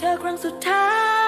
เธอครั้งสุดท้าย